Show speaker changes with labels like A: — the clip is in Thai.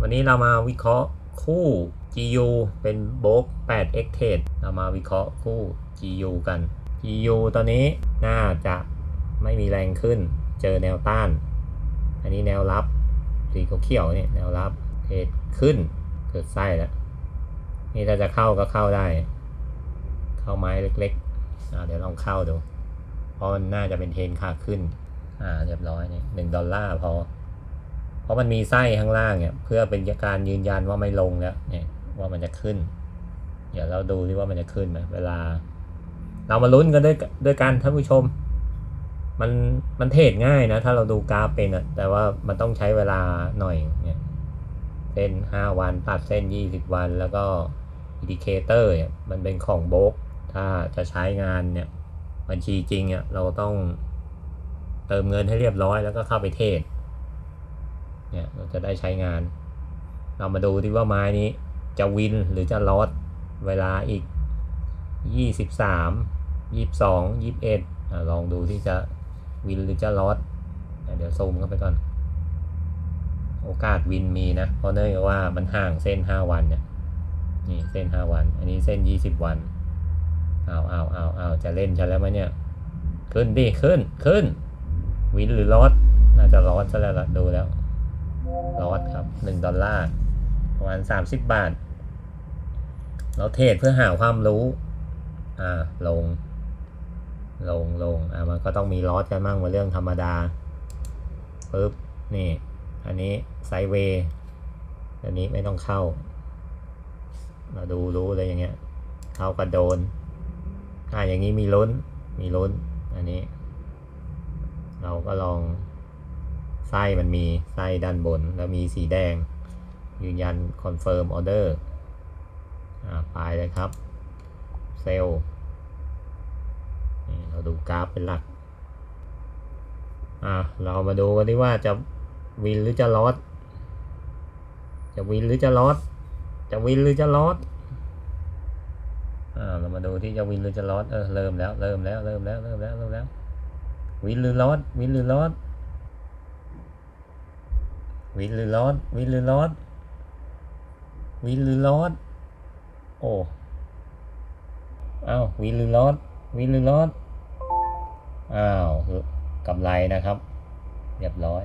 A: วันนี้เรามาวิเคราะห์คู่ GU เป็นโบก8 x t e d เรามาวิเคราะห์คู่ GU กัน GU ตอนนี้น่าจะไม่มีแรงขึ้น เจอแนวต้าน อันนี้แนวรับ สีเขียวเนี่ยแนวรับเทรดขึ้น เกิดไส้แล้ว นี่ถ้าจะเข้าก็เข้าได้ เข้าไม้เล็กๆ เดี๋ยวลองเข้าดู เพราะมันน่าจะเป็นเทรนขาขึ้น อ่า เรียบร้อยเนี่ยหนึ่งดอลลาร์พอ เพราะมันมีไส้ข้างล่างเนี่ยเพื่อเป็นการยืนยันว่าไม่ลงแล้วเนี่ยว่ามันจะขึ้น เดี๋ยวเราดูที่ว่ามันจะขึ้นไหมเวลา เรามาลุ้นกันด้วยด้วยกันท่านผู้ชม มันมันเทรดง่ายนะ ถ้าเราดูกราฟเป็นอะแต่ว่ามันต้องใช้เวลาหน่อยเนี่ยเส้นห้าวันตัดเส้นยี่สิบวัน แล้วก็อินดิเคเตอร์เนี่ยมันเป็นของโบกถ้าจะใช้งานเนี่ยบัญชีจริงเนี่ยเราต้องเติมเงินให้เรียบร้อยแล้วก็เข้าไปเทรด เนี่ยเราจะได้ใช้งาน เรามาดูที่ว่าไม้นี้จะวินหรือจะลอสเวลาอีกยี่สิบสามยี่สองยี่บเอ็ดลองดูที่จะวินหรือจะลอสเดี๋ยวซูมเข้าไปก่อน โอกาสวินมีนะ เพราะเนื่องจากว่ามันห่างเส้นห้าวันเนี่ยนี่เส้นห้าวัน อันนี้เส้นยี่สิบวันเอาเอาเอาเอาจะเล่นฉันแล้วไหมเนี่ย ขึ้นดิขึ้นขึ้น วินหรือลอสน่าจะลอสซะแล้วดูแล้ว ลอสครับหนึ่งดอลลาร์ประมาณสามสิบบาท เราเทรดเพื่อหาความรู้ อ่า ลง ลงลงอ่ามันก็ต้องมีลอสกันมั่งมาเรื่องธรรมดาปึ๊บ นี่ อันนี้ไซเวย์อันนี้ไม่ต้องเข้ามาดูรู้เลยอย่างเงี้ย เข้ากระโดน อ่าอย่างนี้มีลุ้น มีลุ้น อันนี้ เราก็ลอง ไส้มันมีไส้ด้านบน แล้วมีสีแดง ยืนยันคอนเฟิร์มออเดอร์อ่าไปเลยครับ เซลเราดูกราฟเป็นหลัก อ่าเรามาดูกันดีว่าจะวินหรือจะลอสจะวินหรือจะลอสจะวินหรือจะลอสอ่า เรามาดูที่จะวินหรือจะลอสเออ เริ่มแล้ว เริ่มแล้ว เริ่มแล้ว เริ่มแล้ว เริ่มแล้ว วินหรือลอสวินหรือลอส วินหรือลอสวินหรือลอสวินหรือลอสโอ้อ้าววินหรือลอสวินหรือลอสอ้าวกำไรนะครับ เรียบร้อย